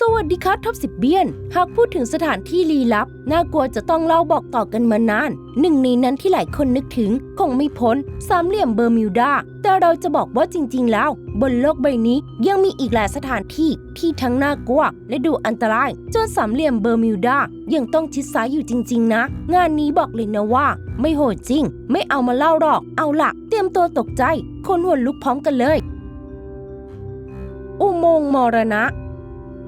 สวัสดีครับท็อปสิบเบียน หากพูดถึงสถานที่ลี้ลับ น่ากลัวจะต้องเล่าบอกต่อกันมานาน หนึ่งในนั้นที่หลายคนนึกถึง คงไม่พ้นสามเหลี่ยมเบอร์มิวดา แต่เราจะบอกว่าจริง ๆ แล้ว บนโลกใบนี้ยังมีอีกหลายสถานที่ที่ทั้งน่ากลัวและดูอันตราย จนสามเหลี่ยมเบอร์มิวดายังต้องชิดซ้ายอยู่จริง ๆ นะ งานนี้บอกเลยนะว่า ไม่โหดจริง ไม่เอามาเล่าหรอก เอาล่ะ เตรียมตัวตกใจ คนหัวลุกพร้อมกันเลย อุโมงค์มรณะ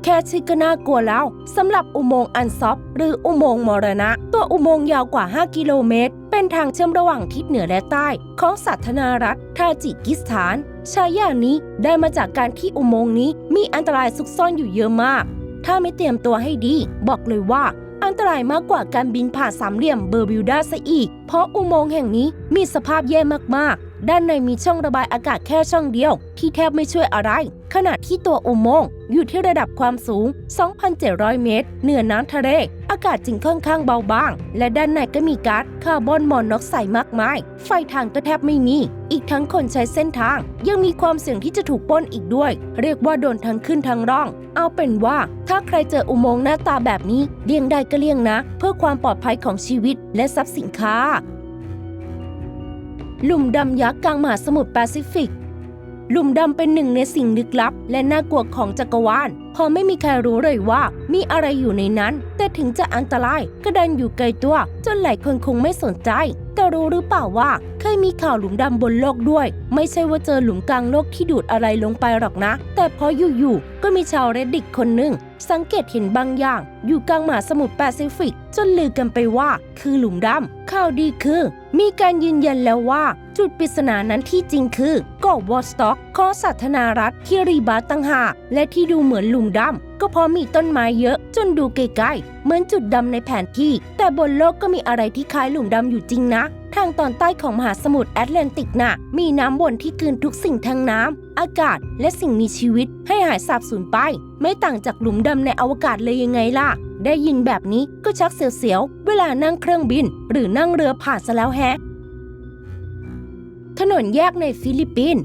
แค่ชื่อก็น่ากลัวแล้วสำหรับอุโมงค์อันซอฟหรืออุโมงค์มรณะ ตัวอุโมงค์ยาวกว่า 5 กิโลเมตร เป็นทางเชื่อมระหว่างทิศเหนือและใต้ ของสาธารณรัฐทาจิกิสถานชายานี้ได้มาจากการที่อุโมงค์นี้มีอันตรายซุกซ่อนอยู่เยอะมาก ถ้าไม่เตรียมตัวให้ดี บอกเลยว่าอันตรายมากกว่าการบินผ่านสามเหลี่ยมเบอร์บิวดาซะอีก เพราะอุโมงค์แห่งนี้มีสภาพแย่มากๆ ด้านในมีช่องระบายอากาศแค่ช่องเดียว ที่แทบไม่ช่วยอะไร ขณะที่ตัวอุโมงค์อยู่ที่ระดับความสูง 2,700 เมตร เหนือน้ำทะเล อากาศจึงค่อนข้างเบาบาง และด้านในก็มีก๊าซคาร์บอนมอนอกไซด์มากมาย ไฟทางก็แทบไม่มี อีกทั้งคนใช้เส้นทาง ยังมีความเสี่ยงที่จะถูกป้นอีกด้วย เรียกว่าโดนทั้งขึ้นทั้งร่อง เอาเป็นว่า ถ้าใครเจออุโมงค์หน้าตาแบบนี้เลี่ยงได้ก็เลี่ยงนะ เพื่อความปลอดภัยของชีวิตและทรัพย์สินค้า หลุมดำยักษ์กลางมหาสมุทรแปซิฟิก หลุมดำเป็นหนึ่งในสิ่งลึกลับ และน่ากลัวของจักรวาลเพอไม่มีใครรู้เลยว่ามีอะไรอยู่ในนั้น แต่ถึงจะอันตรายก็ดันอยู่ไกลตัว จนหลายคนคงไม่สนใจ แต่รู้หรือเปล่าว่าเคยมีข่าวหลุมดำบนโลกด้วย ไม่ใช่ว่าเจอหลุมกลางโลกที่ดูดอะไรลงไปหรอกนะ แต่พออยู่ๆก็มีชาวเรดดิกคนหนึ่ง สังเกตเห็นบางอย่าง อยู่กลางมหาสมุทรแปซิฟิก จนลือกันไปว่าคือหลุมดำข่าวดีคือ มีการยืนยันแล้วว่า จุดปริศนานั้นที่จริงคือเกาะวอสต็อกขอสาธารณรัฐคิริบาตังหากและที่ดูเหมือนหลุมดำก็เพราะมีต้นไม้เยอะ จนดูไกลๆเหมือนจุดดำในแผนที่ แต่บนโลกก็มีอะไรที่คล้ายหลุมดำอยู่จริงนะ ทางตอนใต้ของมหาสมุทรแอตแลนติกน่ะ มีน้ำวนที่กลืนทุกสิ่งทางน้ำ อากาศ และสิ่งมีชีวิตให้หายสาบสูญไป ไม่ต่างจากหลุมดำในอวกาศเลยยังไงล่ะ ได้ยินแบบนี้ก็ชักเสียวๆ เวลานั่งเครื่องบิน หรือนั่งเรือผ่านซะแล้วแฮะ ถนนแยกในฟิลิปปินส์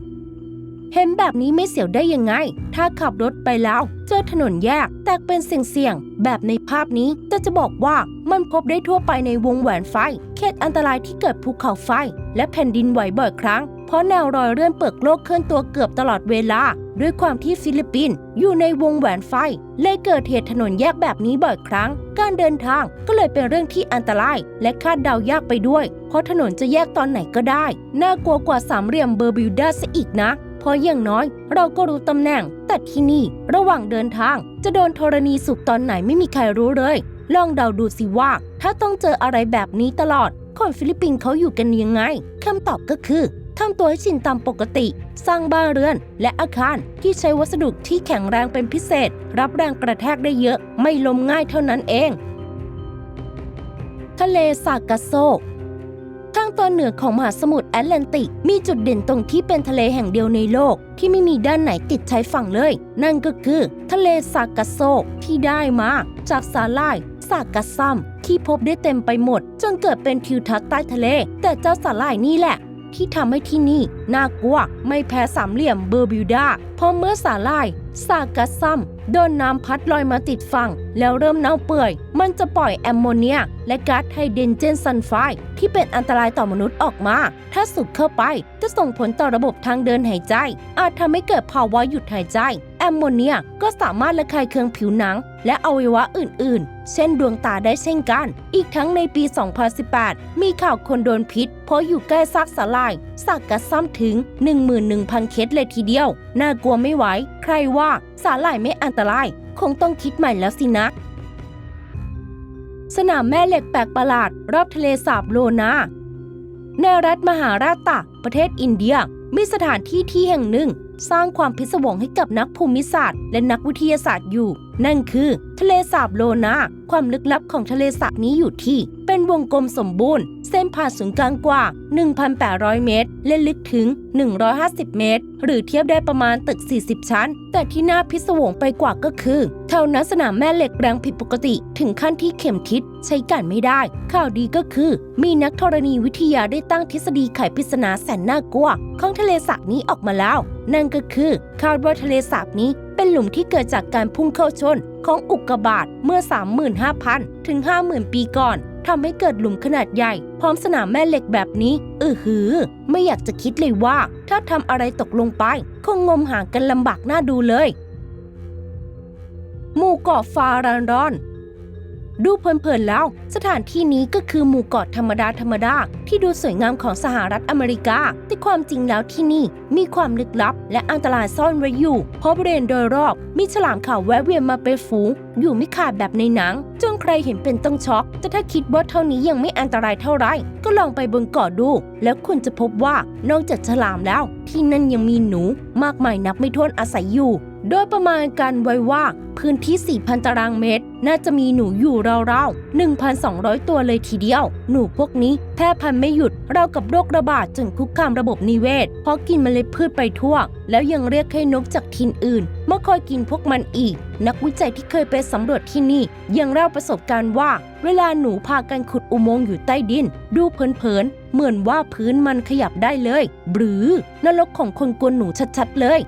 เห็นแบบนี้ไม่เสียวได้ยังไง ถ้าขับรถไปแล้ว เจอถนนแยก แตกเป็นเสี่ยงๆ แบบในภาพนี้แต่จะบอกว่ามันพบได้ทั่วไปในวงแหวนไฟ เขตอันตรายที่เกิดภูเขาไฟ และแผ่นดินไหวบ่อยครั้ง เพราะแนวรอยเลื่อนเปิกโลกเคลื่อนตัวเกือบตลอดเวลา ด้วยความที่ฟิลิปปินส์อยู่ในวงแหวนไฟ เลยเกิดเหตุถนนแยกแบบนี้บ่อยครั้ง การเดินทางก็เลยเป็นเรื่องที่อันตราย และคาดเดายากไปด้วย เพราะถนนจะแยกตอนไหนก็ได้ น่ากลัวกว่าสามเหลี่ยมเบอร์บิวดาซะอีกนะ เพราะอย่างน้อย เราก็รู้ตำแหน่ง แต่ที่นี่ระหว่างเดินทาง จะโดนธรณีสุบตอนไหนไม่มีใครรู้เลย ลองเดาดูสิว่า ถ้าต้องเจออะไรแบบนี้ตลอด คนฟิลิปปินส์เขาอยู่กันยังไงคำตอบก็คือทำตัวให้ชินตามปกติ สร้างบ้านเรือน และอาคารที่ใช้วัสดุที่แข็งแรงเป็นพิเศษ รับแรงกระแทกได้เยอะ ไม่ล้มง่ายเท่านั้นเอง ทะเลสากาโซ ตอนเหนือของมหาสมุทรแอตแลนติก มีจุดเด่นตรงที่เป็นทะเลแห่งเดียวในโลก ที่ไม่มีด้านไหนติดชายฝั่งเลย นั่นก็คือ ทะเลซากาโซที่ได้มาจากสาลายซากาซัม ที่พบได้เต็มไปหมด จนเกิดเป็นทิวทัศน์ใต้ทะเล แต่เจ้าสาลายนี่แหละ ที่ทำให้ที่นี่น่ากลัวไม่แพ้สามเหลี่ยมเบอร์บิวดาเพราะเมื่อสาลายซากาซัมโดนน้ำพัดลอยมาติดฝั่ง แล้วเริ่มเน่าเปื่อย มันจะปล่อยแอมโมเนีย และก๊าซไฮเดรเจนซัลไฟด์ที่เป็นอันตรายต่อมนุษย์ออกมา ถ้าสูดเข้าไปจะส่งผลต่อระบบทางเดินหายใจ อาจทำให้เกิดภาวะหยุดหายใจ แอมโมเนียก็สามารถระคายเคืองผิวหนัง และอวัยวะอื่น ๆ เช่นดวงตาได้เช่นกัน อีกทั้งในปี 2018 มีข่าวคนโดนพิษ เพราะอยู่ใกล้ซากสาลายซากกระซ้ำถึง 11,000 เคสเลยทีเดียว น่ากลัวไม่ไหว ใครว่าสาลายไม่อันตราย คงต้องคิดใหม่แล้วสินะ สนามแม่เหล็กแปลกประหลาด รอบทะเลสาบโลนาในรัฐมหาราชตะประเทศอินเดีย มีสถานที่ที่แห่งหนึ่ง สร้างความพิศวงให้กับนักภูมิศาสตร์ และนักวิทยาศาสตร์อยู่ นั่นคือ ทะเลสาบโลนา ความลึกลับของทะเลสาบนี้อยู่ที่ เป็นวงกลมสมบูรณ์ เส้นผ่านศูนย์กลางกว่า 1,800 เมตร และลึกถึง 150 เมตร หรือเทียบได้ประมาณตึก 40 ชั้น แต่ที่น่าพิศวงไปกว่าก็คือแถวนั้นสนามแม่เหล็กแรงผิดปกติ ถึงขั้นที่เข็มทิศใช้การไม่ได้ ข่าวดีก็คือ มีนักธรณีวิทยาได้ตั้งทฤษฎีไขปริศนาแสนน่ากลัว ของทะเลสาบนี้ออกมาแล้ว นั่นก็คือ คาดว่าทะเลสาบนี้ เป็นหลุมที่เกิดจากการพุ่งเข้าชนของอุกกาบาตเมื่อ 35,000 ถึง 50,000 ปีก่อนทำให้เกิดหลุมขนาดใหญ่ พร้อมสนามแม่เหล็กแบบนี้อือหือ ไม่อยากจะคิดเลยว่า ถ้าทำอะไรตกลงไป คงงมหากันลำบากน่าดูเลย หมู่เกาะฟารานรอน ดูเพลินๆแล้ว สถานที่นี้ก็คือหมู่เกาะธรรมดาธรรมดาที่ดูสวยงามของสหรัฐอเมริกา แต่ความจริงแล้วที่นี่มีความลึกลับ และอันตรายซ่อนไว้อยู่ เพราะบริเวณโดยรอบมีฉลามขาวแวะเวียนมาเป็นฝูง อยู่ไม่ขาดแบบในหนัง จนใครเห็นเป็นต้องช็อก แต่ถ้าคิดว่าเท่านี้ยังไม่อันตรายเท่าไหรก็ลองไปบนเกาะดู แล้วคุณจะพบว่านอกจากฉลามแล้ว ที่นั่นยังมีหนูมากมายนับไม่ถ้วนอาศัยอยู่ โดยประมาณการไว้ว่าพื้นที่ 4,000 ตารางเมตร น่าจะมีหนูอยู่ราวๆ 1,200 ตัวเลยทีเดียว หนูพวกนี้แพร่พันธุ์ไม่หยุดเรากับโรคระบาดจนคุกคามระบบนิเวศ เพราะกินเมล็ดพืชไปทั่ว แล้วยังเรียกให้นกจากทินอื่นมาคอยกินพวกมันอีก นักวิจัยที่เคยไปสำรวจที่นี่ ยังเล่าประสบการณ์ว่า เวลาหนูพากันขุดอุโมงค์อยู่ใต้ดิน ดูเผินๆเหมือนว่าพื้นมันขยับได้เลย หรือนรกของคนกวนหนูชัดๆเลย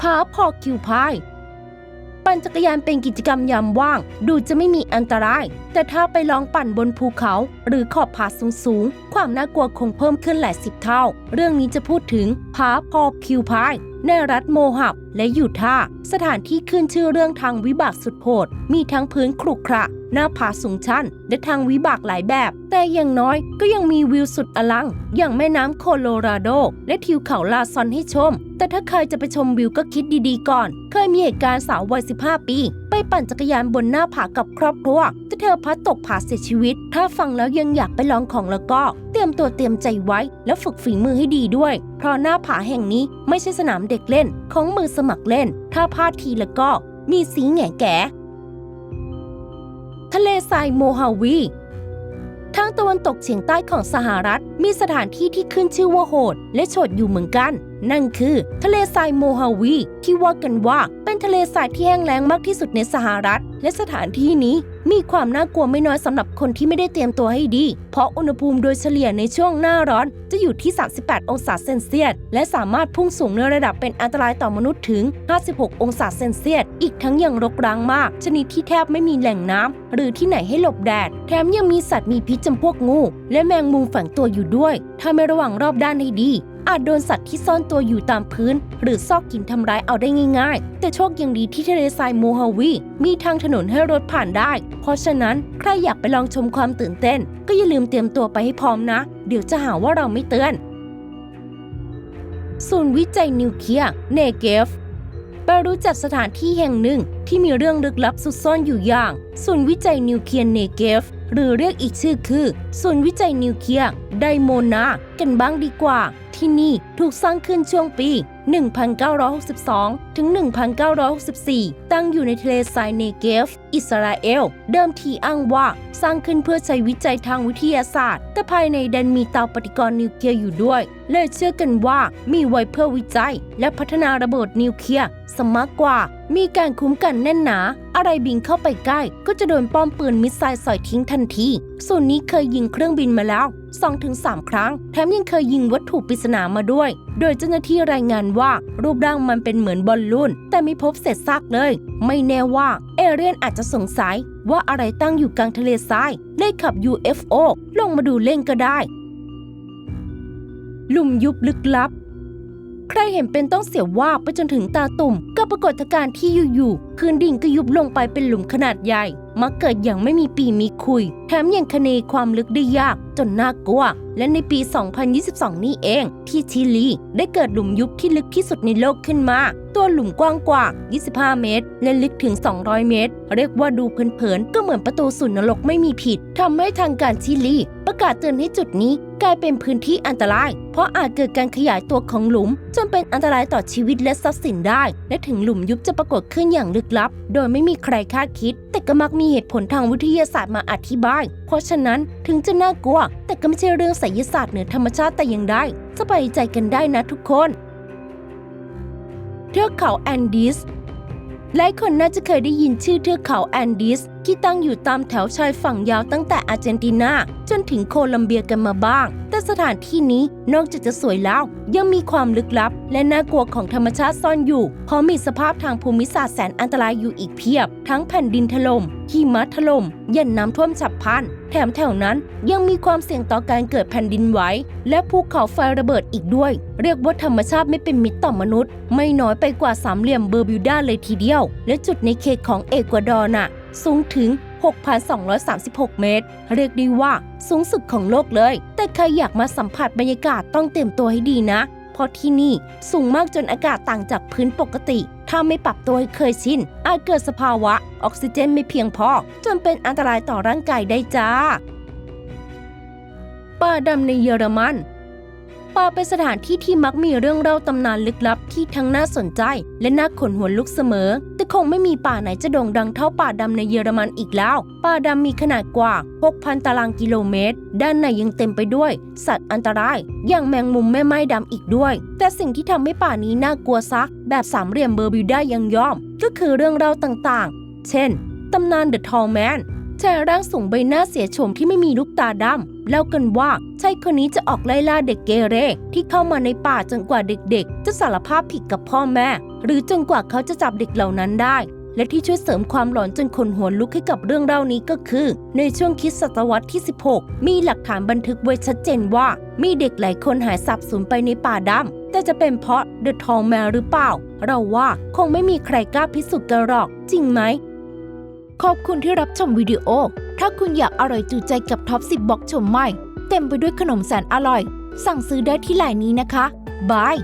ผาพอคิวพาย ปั่นจักรยานเป็นกิจกรรมยามว่าง ดูจะไม่มีอันตราย แต่ถ้าไปลองปั่นบนภูเขา หรือขอบผาสูงสูง ความน่ากลัวคงเพิ่มขึ้นหลายสิบเท่า เรื่องนี้จะพูดถึงผาพอคิวพาย ในรัฐโมฮับและยูทาห์สถานที่ขึ้นชื่อเรื่องทางวิบากสุดโหดมีทั้งพื้นครุขระหน้าผาสูงชันและทางวิบากหลายแบบ แต่อย่างน้อยก็ยังมีวิวสุดอลัง อย่างแม่น้ำโคโลราโด และทิวเขาลาซอนให้ชม แต่ถ้าใครจะไปชมวิวก็คิดดีๆก่อน เคยมีเหตุการณ์สาววัย 15 ปี ปปั่นจักรยานบนหน้าผากับครอบครัวแต่เธอพลัดตกผาเสียชีวิต ถ้าฟังแล้วยังอยากไปลองของแล้วก็ เตรียมตัวเตรียมใจไว้ แล้วฝึกฝีมือให้ดีด้วย เพราะหน้าผาแห่งนี้ไม่ใช่สนามเด็กเล่น ของมือสมัครเล่น ถ้าพลาดทีแล้วก็ มีสีแง่แก่ทะเลทรายโมฮาวีทาง ตะวันตกเฉียงใต้ของสหรัฐ มีสถานที่ที่ขึ้นชื่อว่าโหด และโฉดอยู่เหมือนกัน นั่นคือ ทะเลทรายโมฮาวีที่ว่ากันว่าเป็นทะเลทรายที่แห้งแล้งมากที่สุดในสหรัฐ และสถานที่นี้มีความน่ากลัวไม่น้อยสำหรับคนที่ไม่ได้เตรียมตัวให้ดี เพราะอุณหภูมิโดยเฉลี่ยในช่วงหน้าร้อน จะอยู่ที่ 38 องศาเซนเซียส และสามารถพุ่งสูงในระดับเป็นอันตรายต่อมนุษย์ถึง 56 องศาเซนเซียส อีกทั้งยังรกร้างมาก ชนิดที่แทบไม่มีแหล่งน้ำหรือที่ไหนให้หลบแดด แถมยังมีสัตว์มีพิษจำพวกงูและแมงมุมฝังตัวอยู่ด้วย ถ้าไม่ระวังรอบด้านให้ดี อาจโดนสัตว์ที่ซ่อนตัวอยู่ตามพื้น หรือซอกหินทำร้ายเอาได้ง่ายๆ แต่โชคยังดีที่ทะเลทรายโมฮาวีมีทางถนนให้รถผ่านได้ เพราะฉะนั้นใครอยากไปลองชมความตื่นเต้น ก็อย่าลืมเตรียมตัวไปให้พร้อมนะ เดี๋ยวจะหาว่าเราไม่เตือนศูนย์วิจัยนิวเคลียร์เนเกฟไปรู้จักสถานที่แห่งหนึ่งที่มีเรื่องลึกลับซุกซ่อนอยู่อย่าง ศูนย์วิจัยนิวเคลียร์เนเกฟ หรือเรียกอีกชื่อคือ ศูนย์วิจัยนิวเคลียร์ไดโมนา กันบ้างดีกว่า ที่นี่ถูกสร้างขึ้นช่วงปี 1962 ถึง 1964 ตั้งอยู่ในทะเลทรายเนเกฟ อิสราเอล เดิมทีอ้างว่าสร้างขึ้นเพื่อใช้วิจัยทางวิทยาศาสตร์ แต่ภายในดันมีเตาปฏิกรณ์นิวเคลียร์อยู่ด้วย เลยเชื่อกันว่ามีไว้เพื่อวิจัย และพัฒนาระเบิดนิวเคลียร์สมากกว่า มีการคุ้มกันแน่นหนา อะไรบินเข้าไปใกล้ ก็จะโดนป้อมปืนมิสไซล์สอยทิ้งทันที ส่วนนี้เคยยิงเครื่องบินมาแล้ว 2-3 ครั้ง แถมยังเคยยิงวัตถุปริศนามาด้วย โดยเจ้าหน้าที่รายงานว่ารูปร่างมันเป็นเหมือนบอลลูน แต่ไม่พบเศษซากเลย ไม่แน่ว่าเอเรียนอาจจะสงสัยว่าอะไรตั้งอยู่กลางทะเลทรายเลยขับ UFO ลงมาดูเล่นก็ได้ หลุมยุบลึกลับ ใครเห็นเป็นต้องเสียว่าไปจนถึงตาตุ่ม กับปรากฏการณ์ที่อยู่ๆพื้นดินก็ยุบลงไปเป็นหลุมขนาดใหญ่ มักเกิดอย่างไม่มีปีมีคุย แถมยังคเนความลึกได้ยาก จนน่ากลัว และในปี 2022 นี้เอง ที่ชิลี ได้เกิดหลุมยุบที่ลึกที่สุดในโลกขึ้นมา ตัวหลุมกว้างกว่า 25 เมตร และลึกถึง 200 เมตร เรียกว่าดูเผินๆก็เหมือนประตูสู่นรกไม่มีผิดทำให้ทางการชิลี ประกาศเตือนให้จุดนี้กลายเป็นพื้นที่อันตราย เพราะอาจเกิดการขยายตัวของหลุม จนเป็นอันตรายต่อชีวิตและทรัพย์สินได้ และถึงหลุมยุบจะปรากฏขึ้นอย่างลึกลับ โดยไม่มีใครคาดคิด แต่ก็มักมีเหตุผลทางวิทยาศาสตร์มาอธิบาย เพราะฉะนั้นถึงจะน่ากลัว แต่ก็ไม่ใช่เรื่องไสยศาสตร์เหนือธรรมชาติแต่อย่างใดสบายใจกันได้นะทุกคน เทือกเขาแอนดีส หลายคนน่าจะเคยได้ยินชื่อเทือกเขาแอนดีส ที่ตั้งอยู่ตามแถวชายฝั่งยาวตั้งแต่อาร์เจนตินาจนถึงโคลัมเบียกันมาบ้าง แต่สถานที่นี้นอกจากจะสวยแล้วยังมีความลึกลับ และน่ากลัวของธรรมชาติซ่อนอยู่ เพราะมีสภาพทางภูมิศาสตร์แสนอันตรายอยู่อีกเพียบ ทั้งแผ่นดินถล่มหิมะถล่มยันน้ำท่วมฉับพลันแถมแถวนั้นยังมีความเสี่ยงต่อการเกิดแผ่นดินไหวและภูเขาไฟระเบิดอีกด้วย เรียกว่าธรรมชาติไม่เป็นมิตรต่อมนุษย์ ไม่น้อยไปกว่าสามเหลี่ยมเบอร์บิวดาเลยทีเดียว และจุดในเขตของเอกวาดอร์น่ะสูงถึง 6,236 เมตร เรียกได้ว่าสูงสุดของโลกเลย แต่ใครอยากมาสัมผัสบรรยากาศต้องเตรียมตัวให้ดีนะ เพราะที่นี่สูงมากจนอากาศต่างจากพื้นปกติ ถ้าไม่ปรับตัวให้เคยชิน อาจเกิดสภาวะ ออกซิเจนไม่เพียงพอ จนเป็นอันตรายต่อร่างกายได้จ้า ป่าดำในเยอรมัน ป่าเป็นสถานที่ที่มักมีเรื่องเล่าตำนานลึกลับที่ทั้งน่าสนใจ และน่าขนหัวลุกเสมอ แต่คงไม่มีป่าไหนจะโด่งดังเท่าป่าดำในเยอรมันอีกแล้ว ป่าดำมีขนาดกว่า 6,000 ตารางกิโลเมตร ด้านในยังเต็มไปด้วย สัตว์อันตราย อย่างแมงมุมแม่ไม้ดำอีกด้วย แต่สิ่งที่ทำให้ป่านี้น่ากลัวซัก แบบสามเหลี่ยมเบอร์บิวได้ยังย่อม ก็คือเรื่องเล่าต่างๆ เช่นตำนานเดอะทอลแมน ชายร่างสูงใบหน้าเสียโฉมที่ไม่มีลูกตาดำเล่ากันว่าชายคนนี้จะออกไล่ล่าเด็กเกเรที่เข้ามาในป่าจนกว่าเด็กๆ จะสารภาพผิดกับพ่อแม่ หรือจนกว่าเขาจะจับเด็กเหล่านั้นได้ และที่ช่วยเสริมความหลอนจนคนหัวลุกให้กับเรื่องเล่านี้ก็คือ ในช่วงคิดศตวรรษที่ 16 มีหลักฐานบันทึกไว้ชัดเจนว่า มีเด็กหลายคนหายสับสูญไปในป่าดำแต่จะเป็นเพราะเดอะทองแมวหรือเปล่า เราว่าคงไม่มีใครกล้าพิสูจน์กันหรอก จริงไหม ขอบคุณที่รับชมวิดีโอ ถ้าคุณอยากอร่อยจูใจกับท็อป 10บล็อกชมใหม่ เต็มไปด้วยขนมแสนอร่อย สั่งซื้อได้ที่ไลน์นี้นะคะบาย